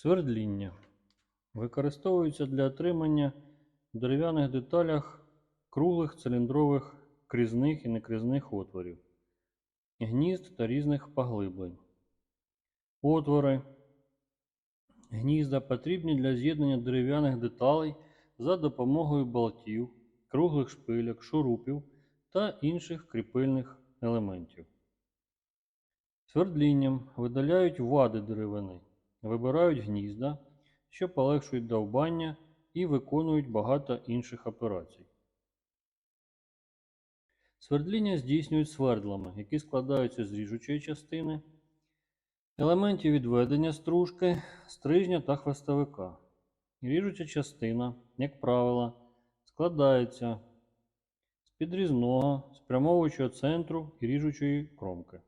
Свердління. Використовується для отримання в дерев'яних деталях круглих циліндрових крізних і некрізних отворів, гнізд та різних поглиблень. Отвори гнізда потрібні для з'єднання дерев'яних деталей за допомогою болтів, круглих шпильок, шурупів та інших кріпильних елементів. Свердлінням видаляють вади деревини, вибирають гнізда, що полегшують довбання і виконують багато інших операцій. Свердління здійснюють свердлами, які складаються з ріжучої частини, елементів відведення стружки, стрижня та хвостовика. Ріжуча частина, як правило, складається з підрізного, спрямовуючого центру і ріжучої кромки.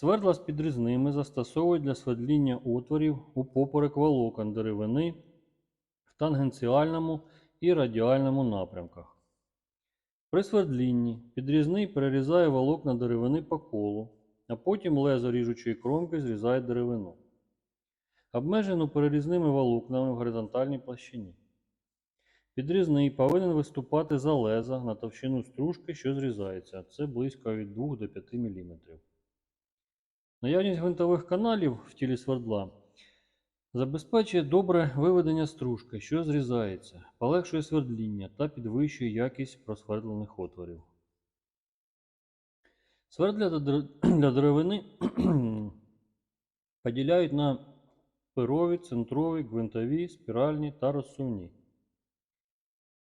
Свердла з підрізними застосовують для свердління отворів у поперек волокон деревини в тангенціальному і радіальному напрямках. При свердлінні підрізний перерізає волокна деревини по колу, а потім лезо ріжучої кромки зрізає деревину, обмежену перерізними волокнами в горизонтальній площині. Підрізний повинен виступати за леза на товщину стружки, що зрізається, це близько від 2 до 5 мм. Наявність гвинтових каналів в тілі свердла забезпечує добре виведення стружки, що зрізається, полегшує свердління та підвищує якість просвердлених отворів. Свердля для деревини поділяють на перові, центрові, гвинтові, спіральні та розсувні.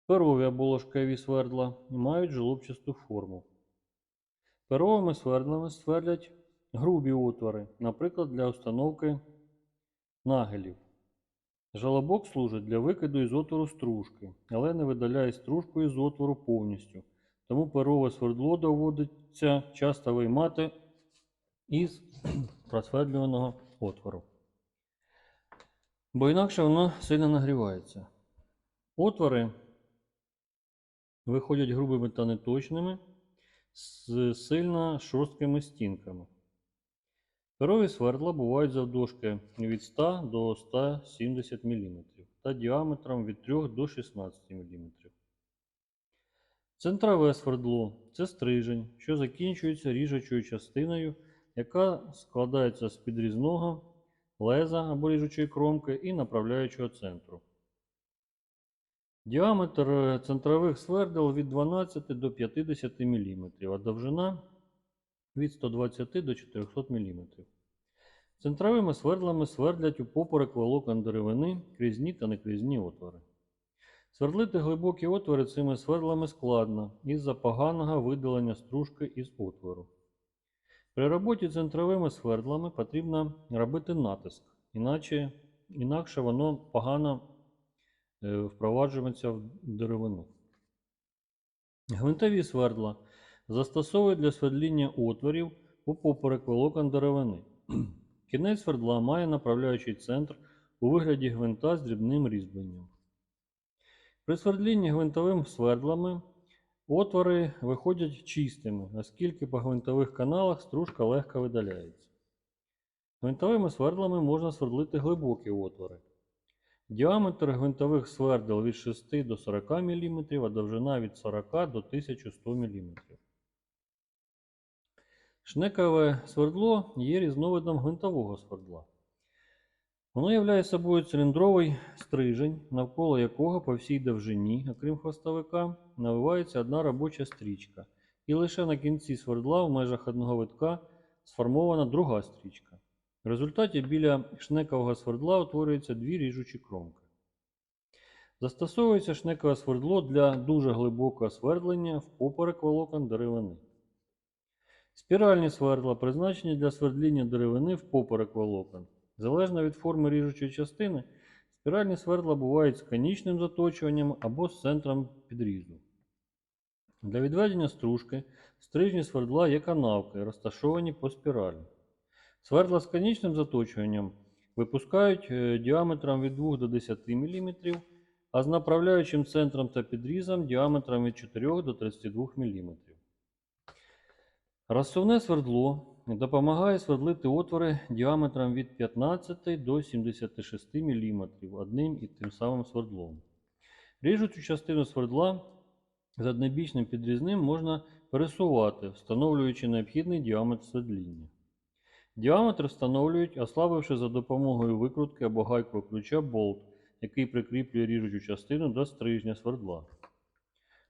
Перові або ложкеві свердла мають жолобчасту форму. Перовими свердлами свердлять грубі отвори, наприклад, для установки нагелів. Жалобок служить для викиду із отвору стружки, але не видаляє стружку із отвору повністю. Тому перове свердло доводиться часто виймати із просвердлюваного отвору. Бо інакше воно сильно нагрівається. Отвори виходять грубими та неточними з сильно шорсткими стінками. Перові свердла бувають завдовжки від 100 до 170 мм та діаметром від 3 до 16 мм. Центрове свердло це стрижень, що закінчується ріжучою частиною, яка складається з підрізного, леза або ріжучої кромки і направляючого центру. Діаметр центрових свердел від 12 до 50 мм, а довжина від 120 до 400 мм. Центровими свердлами свердлять у поперек волокон деревини крізні та некрізні отвори. Свердлити глибокі отвори цими свердлами складно із-за поганого видалення стружки із отвору. При роботі центровими свердлами потрібно робити натиск, іначе, інакше воно погано е, впроваджується в деревину. Гвинтові свердла застосовують для свердління отворів у поперек волокон деревини. Кінець свердла має направляючий центр у вигляді гвинта з дрібним різьбленням. При свердлінні гвинтовими свердлами отвори виходять чистими, оскільки по гвинтових каналах стружка легко видаляється. Гвинтовими свердлами можна свердлити глибокі отвори. Діаметр гвинтових свердел від 6 до 40 мм, а довжина від 40 до 1100 мм. Шнекове свердло є різновидом гвинтового свердла. Воно являє собою циліндровий стрижень, навколо якого по всій довжині, окрім хвостовика, навивається одна робоча стрічка, і лише на кінці свердла в межах одного витка сформована друга стрічка. В результаті біля шнекового свердла утворюються дві ріжучі кромки. Застосовується шнекове свердло для дуже глибокого свердлення в поперек волокон деревини. Спіральні свердла призначені для свердління деревини в поперек волокон. Залежно від форми ріжучої частини, спіральні свердла бувають з конічним заточуванням або з центром підрізу. Для відведення стружки стрижні свердла є канавки, розташовані по спіралі. Свердла з конічним заточуванням випускають е, діаметром від 2 до 10 мм, а з направляючим центром та підрізом діаметром від 4 до 32 мм. Розсувне свердло допомагає свердлити отвори діаметром від 15 до 76 мм одним і тим самим свердлом. Ріжучу частину свердла з однобічним підрізним можна пересувати, встановлюючи необхідний діаметр свердління. Діаметр встановлюють, ослабивши за допомогою викрутки або гайкового ключа болт, який прикріплює ріжучу частину до стрижня свердла.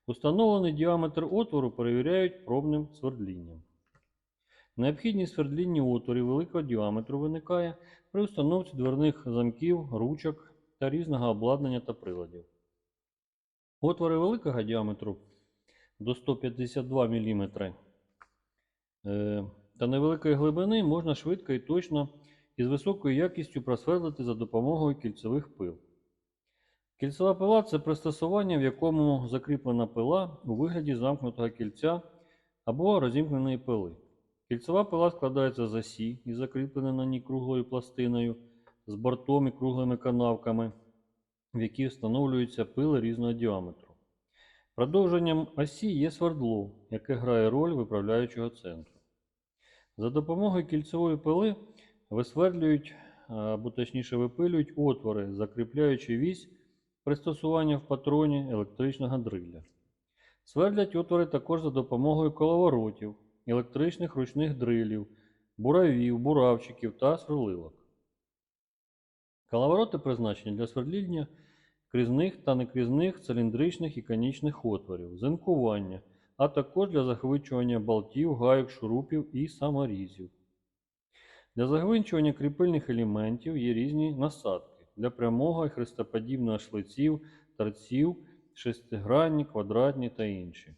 Установлений діаметр отвору перевіряють пробним свердлінням. Необхідність свердління отворів великого діаметру виникає при установці дверних замків, ручок та різного обладнання та приладів. Отвори великого діаметру до 152 мм е, та невеликої глибини можна швидко і точно і з високою якістю просвердлити за допомогою кільцевих пил. Кільцева пила це пристосування, в якому закріплена пила у вигляді замкнутого кільця або розімкненої пили. Кільцева пила складається з осі і закріплена на ній круглою пластиною з бортом і круглими канавками, в які встановлюються пили різного діаметру. Продовженням осі є свердло, яке грає роль виправляючого центру. За допомогою кільцевої пили висвердлюють або точніше випилюють отвори, закріпляючи вісь пристосування в патроні електричного дриля. Свердлять отвори також за допомогою коловоротів, електричних ручних дрилів, буравів, буравчиків та сверлилок. Коловороти призначені для свердління крізних та некрізних циліндричних і конічних отворів, зинкування, а також для захвичування болтів, гайок, шурупів і саморізів. Для загвинчування кріпильних елементів є різні насадки для прямого і хрестоподібного шлиців, торців, шестигранні, квадратні та інші.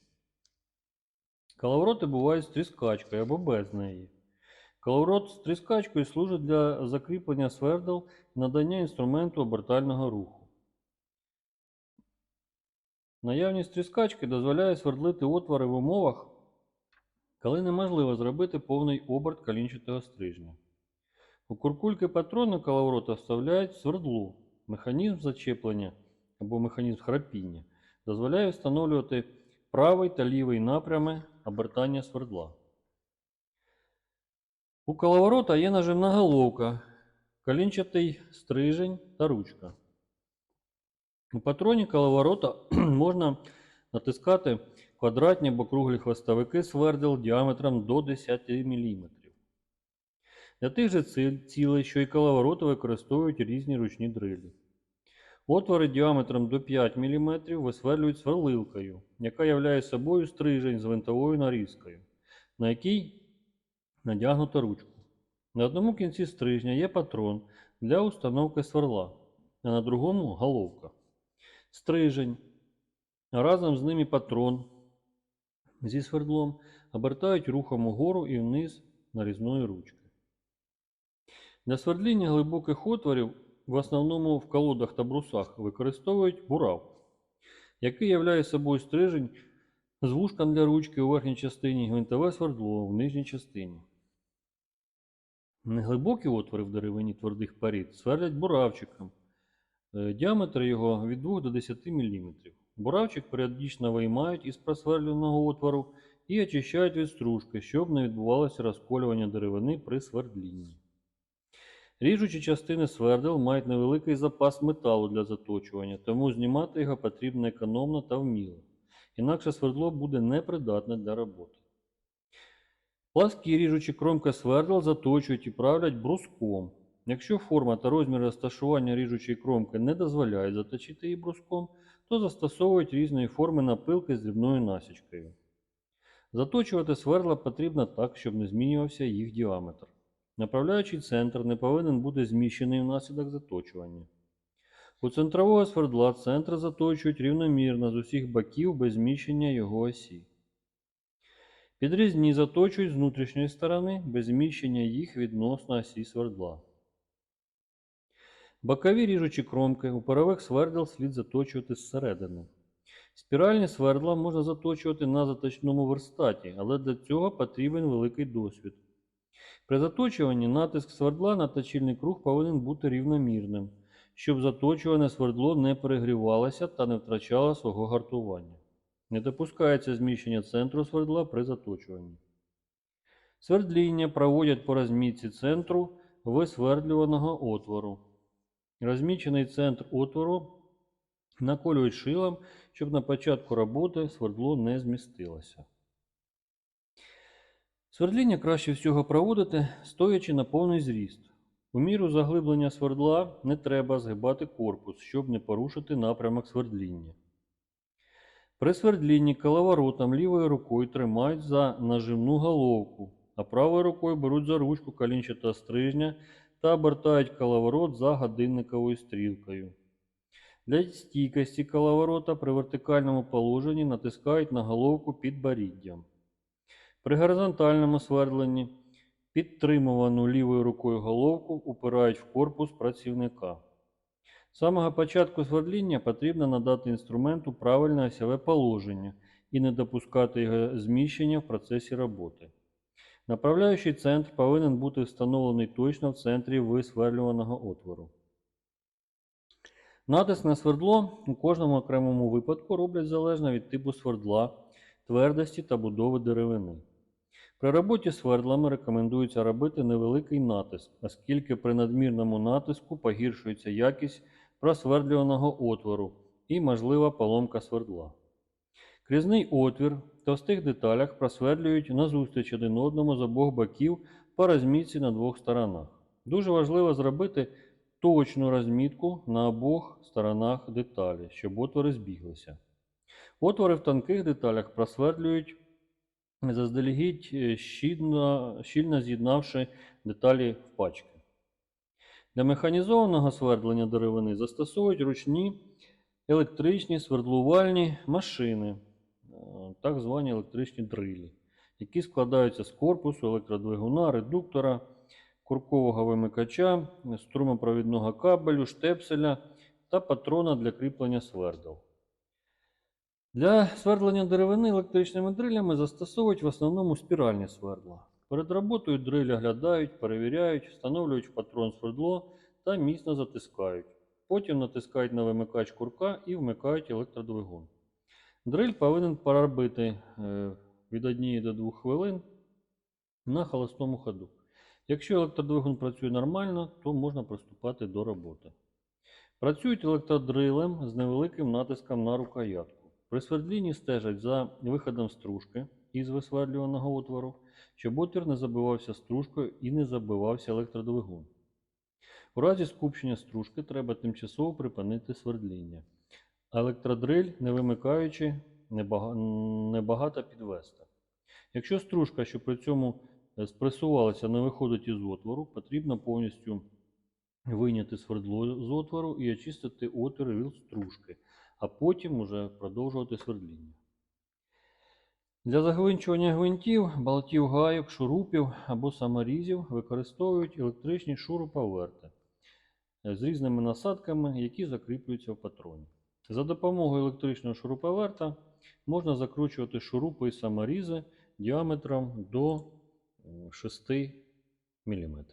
Коловороти бувають з тріскачкою або без неї. Коловорот з тріскачкою служить для закріплення свердел і надання інструменту обертального руху. Наявність тріскачки дозволяє свердлити отвори в умовах, коли неможливо зробити повний оберт колінчатого стрижня. У куркульки патрону коловорота вставляють свердло. Механізм зачеплення або механізм храпіння дозволяє встановлювати правий та лівий напрями обертання свердла. У коловорота є нажимна головка, колінчатий стрижень та ручка. У патроні коловорота можна натискати квадратні або круглі хвостовики свердел діаметром до 10 мм. Для тих же цілей, що і коловороти використовують різні ручні дрилі. Отвори діаметром до 5 мм висверлюють сверлилкою, яка являє собою стрижень з винтовою нарізкою, на якій надягнуто ручку. На одному кінці стрижня є патрон для установки сверла, а на другому головка. Стрижень, разом з ним і патрон зі свердлом обертають рухом угору і вниз нарізної ручки. Для свердління глибоких отворів, в основному в колодах та брусах, використовують бурав, який являє собою стрижень з вушком для ручки у верхній частині гвинтове свердло в нижній частині. Неглибокі отвори в деревині твердих порід сверлять буравчиком. Е, Діаметр його від 2 до 10 мм. Буравчик періодично виймають із просверленого отвору і очищають від стружки, щоб не відбувалося розколювання деревини при свердлінні. Ріжучі частини свердел мають невеликий запас металу для заточування, тому знімати його потрібно економно та вміло. Інакше свердло буде непридатне для роботи. Пласкі ріжучі кромки свердел заточують і правлять бруском. Якщо форма та розмір розташування ріжучої кромки не дозволяють заточити її бруском, то застосовують різної форми напилки з дрібною насічкою. Заточувати свердла потрібно так, щоб не змінювався їх діаметр. Направляючий центр не повинен бути зміщений внаслідок заточування. У центрового свердла центр заточують рівномірно з усіх боків без зміщення його осі. Підрізні заточують з внутрішньої сторони без зміщення їх відносно осі свердла. Бокові ріжучі кромки у парових свердел слід заточувати зсередини. Спіральні свердла можна заточувати на заточному верстаті, але для цього потрібен великий досвід. При заточуванні натиск свердла на точильний круг повинен бути рівномірним, щоб заточуване свердло не перегрівалося та не втрачало свого гартування. Не допускається зміщення центру свердла при заточуванні. Свердління проводять по розмітці центру висвердлюваного отвору. Розмічений центр отвору наколюють шилом, щоб на початку роботи свердло не змістилося. Свердління краще всього проводити, стоячи на повний зріст. У міру заглиблення свердла не треба згибати корпус, щоб не порушити напрямок свердління. При свердлінні коловоротом лівою рукою тримають за нажимну головку, а правою рукою беруть за ручку колінчатого стрижня та обертають коловорот за годинниковою стрілкою. Для стійкості коловорота при вертикальному положенні натискають на головку під боріддям. При горизонтальному свердленні підтримувану лівою рукою головку упирають в корпус працівника. З самого початку свердління потрібно надати інструменту правильне осьове положення і не допускати його зміщення в процесі роботи. Направляючий центр повинен бути встановлений точно в центрі висверлюваного отвору. Натиск на свердло у кожному окремому випадку роблять залежно від типу свердла, твердості та будови деревини. При роботі свердлами рекомендується робити невеликий натиск, оскільки при надмірному натиску погіршується якість просвердлюваного отвору і можлива поломка свердла. Крізний отвір в товстих деталях просвердлюють назустріч один одному з обох боків по розмітці на двох сторонах. Дуже важливо зробити точну розмітку на обох сторонах деталі, щоб отвори збіглися. Отвори в тонких деталях просвердлюють заздалегідь е, щільно, щільно з'єднавши деталі в пачки. Для механізованого свердлення деревини застосовують ручні електричні свердлувальні машини, е, так звані електричні дрилі, які складаються з корпусу електродвигуна, редуктора, куркового вимикача, струмопровідного кабелю, штепселя та патрона для кріплення свердел. Для свердлення деревини електричними дрилями застосовують в основному спіральні свердла. Перед роботою дриль оглядають, перевіряють, встановлюють в патрон свердло та міцно затискають. Потім натискають на вимикач курка і вмикають електродвигун. Дриль повинен поробити е, від 1 до 2 хвилин на холостому ходу. Якщо електродвигун працює нормально, то можна приступати до роботи. Працюють електродрилем з невеликим натиском на рукоятку. При свердлінні стежать за виходом стружки із висвердлюваного отвору, щоб отвір не забивався стружкою і не забивався електродвигун. У разі скупчення стружки треба тимчасово припинити свердління. Електродриль, не вимикаючи, небагато підвести. Якщо стружка, що при цьому е, спресувалася, не виходить із отвору, потрібно повністю вийняти свердло з отвору і очистити отвір від стружки, а потім уже продовжувати свердління. Для загвинчування гвинтів, болтів гайок, шурупів або саморізів використовують електричні шуруповерти з різними насадками, які закріплюються в патроні. За допомогою електричного шуруповерта можна закручувати шурупи і саморізи діаметром до 6 мм.